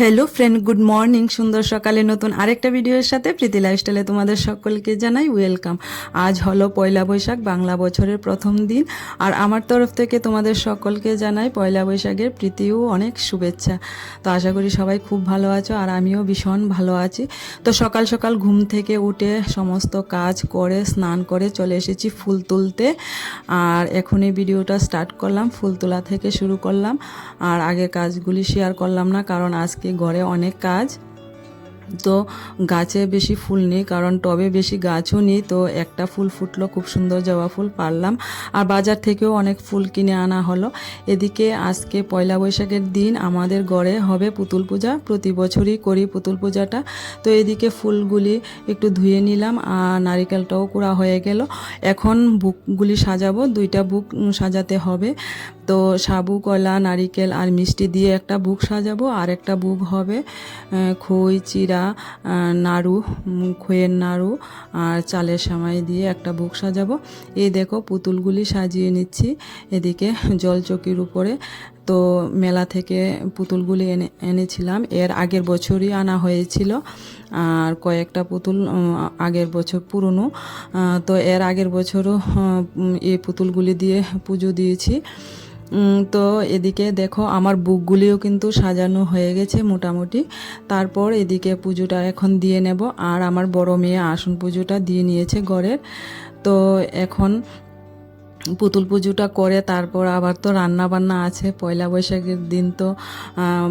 Hello friend good morning সুন্দর সকালে নতুন আরেকটা ভিডিওর সাথে প্রীতি লাইফস্টাইলে তোমাদের সকলকে জানাই ওয়েলকাম আজ হলো পয়লা বৈশাখ, বাংলা বছরের প্রথম দিন। আর আমার তরফ থেকে তোমাদের সকলকে জানাই পয়লা বৈশাখের প্রীতিও অনেক শুভেচ্ছা। তো আশা করি সবাই খুব ভালো আছো আর আমিও ভীষণ ভালো আছি। তো সকাল সকাল ঘুম থেকে উঠে সমস্ত কাজ করে, স্নান করে চলে এসেছি ফুল তুলতে। আর এখনই ভিডিওটা স্টার্ট করলাম, ফুল তোলা থেকে শুরু করলাম। আর আগের কাজগুলি শেয়ার করলাম না, কারণ আজকে ঘরে অনেক কাজ। তো গাছে বেশি ফুল নেই, কারণ টবে বেশি গাছও নেই, তো একটা ফুল ফুটলো, খুব সুন্দর জবা ফুল পারলাম। আর বাজার থেকেও অনেক ফুল কিনে আনা হলো। এদিকে আজকে পয়লা বৈশাখের দিন আমাদের গড়ে হবে পুতুল পূজা, প্রতি বছরই করি পুতুল পূজাটা। তো এদিকে ফুলগুলি একটু ধুয়ে নিলাম, আর নারিকেলটাও কুড়া হয়ে গেল। এখন বুকগুলি সাজাবো, দুইটা বুক সাজাতে হবে। তো সাবু, কলা, নারিকেল আর মিষ্টি দিয়ে একটা বুক সাজাবো আর একটা বুক হবে খই চিরা নাড়ু খইয়ের নাড়ু আর চালের সামাই দিয়ে একটা বুক সাজাবো। এই দেখো পুতুলগুলি সাজিয়ে নিচ্ছি, এদিকে জলচকির উপরে। তো মেলা থেকে পুতুলগুলি এনে, এনেছিলাম, এর আগের বছরই আনা হয়েছিল, আর কয়েকটা পুতুল আগের বছর পুরনো। তো এর আগের বছরও এই পুতুলগুলি দিয়ে পুজো দিয়েছি। তো এদিকে দেখো আমার বুকগুলিও কিন্তু সাজানো হয়ে গেছে মোটামুটি। তারপর এদিকে পুজোটা এখন দিয়ে নেব। আর আমার বড় মেয়ে আসন পুজোটা দিয়ে নিয়েছে ঘরের। তো এখন পুতুল পুজোটা করে, তারপর আবার তো রান্না বান্না আছে। পয়লা বৈশাখের দিন তো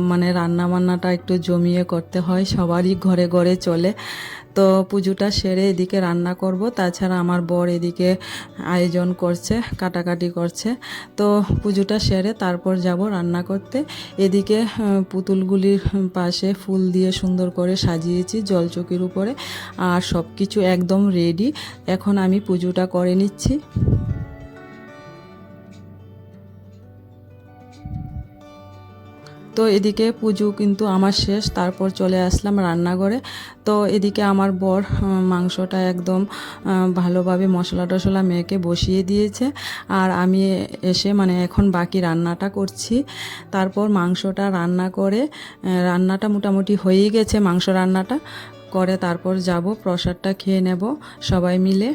মানে রান্না বান্নাটা একটু জমিয়ে করতে হয়, সবারই ঘরে ঘরে চলে। তো পুজোটা সেরে এদিকে রান্না করব, তাছাড়া আমার বর এদিকে আয়োজন করছে, কাটাকাটি করছে। তো পুজোটা সেরে তারপর যাব রান্না করতে। এদিকে পুতুলগুলির পাশে ফুল দিয়ে সুন্দর করে সাজিয়েছি জলচকির উপরে, আর সব কিছু একদম রেডি এখন আমি পুজোটা করে নিচ্ছি। তো এদিকে পুজো কিন্তু আমার শেষ, তারপর চলে আসলাম রান্নাঘরে। তো এদিকে আমার বর মাংসটা একদম ভালোভাবে মশলা টশলা মেয়েকে বসিয়ে দিয়েছে। আর আমি এসে মানে এখন বাকি রান্নাটা করছি। তারপর মাংসটা রান্না করে রান্নাটা মোটামুটি হয়েই গেছে মাংস রান্নাটা। করে তারপর যাব, প্রসাদটা খেয়ে নেব সবাই মিলে।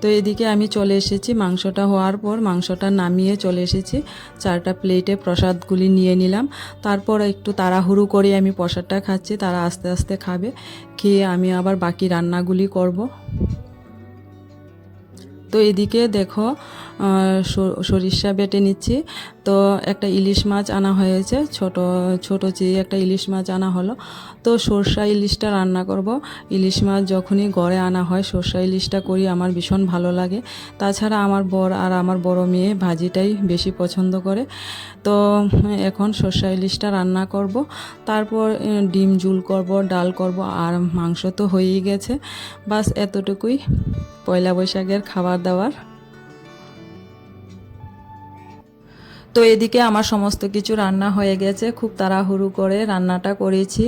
তো এদিকে আমি চলে এসেছি। মাংসটা হওয়ার পর মাংসটা নামিয়ে চলে এসেছি। চারটা প্লেটে প্রসাদগুলি নিয়ে নিলাম। তারপর একটু তাড়াহুড়ো করে আমি প্রসাদটা খাচ্ছি। তারা আস্তে আস্তে খাবে। খেয়ে আমি আবার বাকি রান্নাগুলি করব। তো এদিকে দেখো সরিষা বেটে নিচ্ছি। তো একটা ইলিশ মাছ আনা হয়েছে, ছোট ছোট চেয়ে একটা ইলিশ মাছ আনা হলো। তো সর্ষা ইলিশটা রান্না করব। ইলিশ মাছ যখনই গড়ে আনা হয়, সর্ষা ইলিশটা করি, আমার ভীষণ ভালো লাগে। তাছাড়া আমার বর আর আমার বড় মেয়ে ভাজিটাই বেশি পছন্দ করে। তো এখন সর্ষা ইলিশটা রান্না করব। তারপর ডিম ঝুল করব, ডাল করব, আর মাংস তো হয়েই গেছে। বাস এতটুকুই। পয়লা বৈশাখের খাবার দাবার তো এদিকে আমার সমস্ত কিছু রান্না হয়ে গেছে খুব তাড়াহুড়ো করে রান্নাটা করেছি।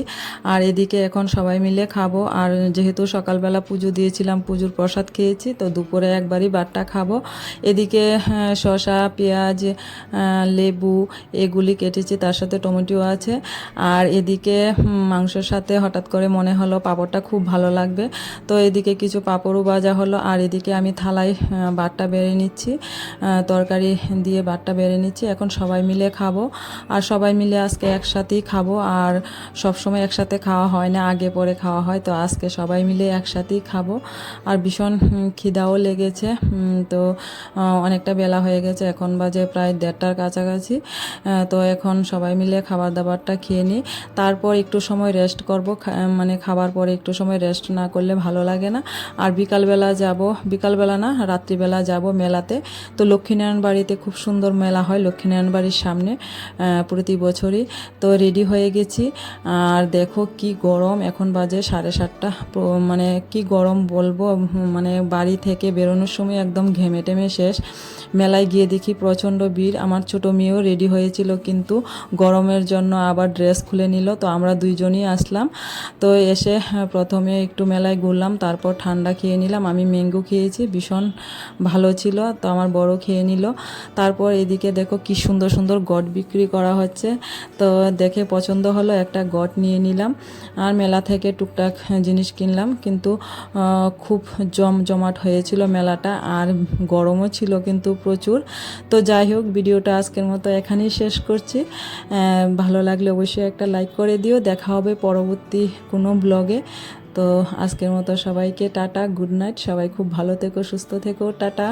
আর এদিকে এখন সবাই মিলে খাব। আর যেহেতু সকালবেলা পুজো দিয়েছিলাম পুজোর প্রসাদ খেয়েছি তো দুপুরে একবারই বাটটা খাব। এদিকে হ্যাঁ, শসা পেঁয়াজ লেবু এগুলি কেটেছি তার সাথে টমেটো আছে। আর এদিকে মাংসের সাথে হঠাৎ করে মনে হলো পাঁপড়টা খুব ভালো লাগবে। তো এদিকে কিছু পাঁপড়ও ভাজা হলো। আর এদিকে আমি থালায় বাটটা বেড়ে নিচ্ছি। তরকারি দিয়ে বাটটা বেড়ে নিচ্ছি। এখন সবাই মিলে খাব। আর সবাই মিলে আজকে একসাথেই খাব। আর সব সময় একসাথে খাওয়া হয় না, আগে পরে খাওয়া হয়। তো আজকে সবাই মিলে একসাথেই খাব। আর ভীষণ খিদাও লেগেছে। তো অনেকটা বেলা হয়ে গেছে। এখন বাজে প্রায় দেড়টার কাছাকাছি। তো এখন সবাই মিলে খাবার দাবারটা খেয়ে নিই। তারপর একটু সময় রেস্ট করব। মানে খাবার পরে একটু সময় রেস্ট না করলে ভালো লাগে না। আর বিকালবেলা যাব, বিকালবেলা না, রাত্রিবেলা যাব মেলাতে। তো লক্ষ্মীনারায়ণ বাড়িতে খুব সুন্দর মেলা হয়। লক্ষ্মীনারায়ণ বাড়ির সামনে প্রতি বছরই। তো রেডি হয়ে গেছি। আর দেখো কি গরম এখন বাজে সাড়ে সাতটা। মানে কি গরম বলব? মানে বাড়ি থেকে বেরোনোর সময় একদম ঘেমে টেমে শেষ। মেলায় গিয়ে দেখি প্রচণ্ড ভিড়। আমার ছোট মেয়েও রেডি হয়েছিল কিন্তু গরমের জন্য আবার ড্রেস খুলে নিল। তো আমরা দুইজনই আসলাম। তো এসে হ্যাঁ, প্রথমে একটু মেলায় ঘুরলাম তারপর ঠান্ডা খেয়ে নিলাম। আমি ম্যাঙ্গো খেয়েছি ভীষণ ভালো ছিল। তো আমার বড় খেয়ে নিল। তারপর এদিকে দেখো কি কি সুন্দর সুন্দর গট বিক্রি করা হচ্ছে। তো দেখে পছন্দ হলো, একটা গট নিয়ে নিলাম। আর মেলা থেকে টুকটাক জিনিস কিনলাম, কিন্তু খুব জম জমাট হয়েছিল মেলাটা, আর গরমও ছিল কিন্তু প্রচুর। তো যাই হোক, ভিডিওটা আজকের মতো এখানেই শেষ করছি। ভালো লাগলে অবশ্যই একটা লাইক করে দিও। দেখা হবে পরবর্তী কোনো ব্লগে। তো আজকের মতো সবাইকে টাটা, গুড নাইট। সবাই খুব ভালো থেকো, সুস্থ থেকো। টাটা।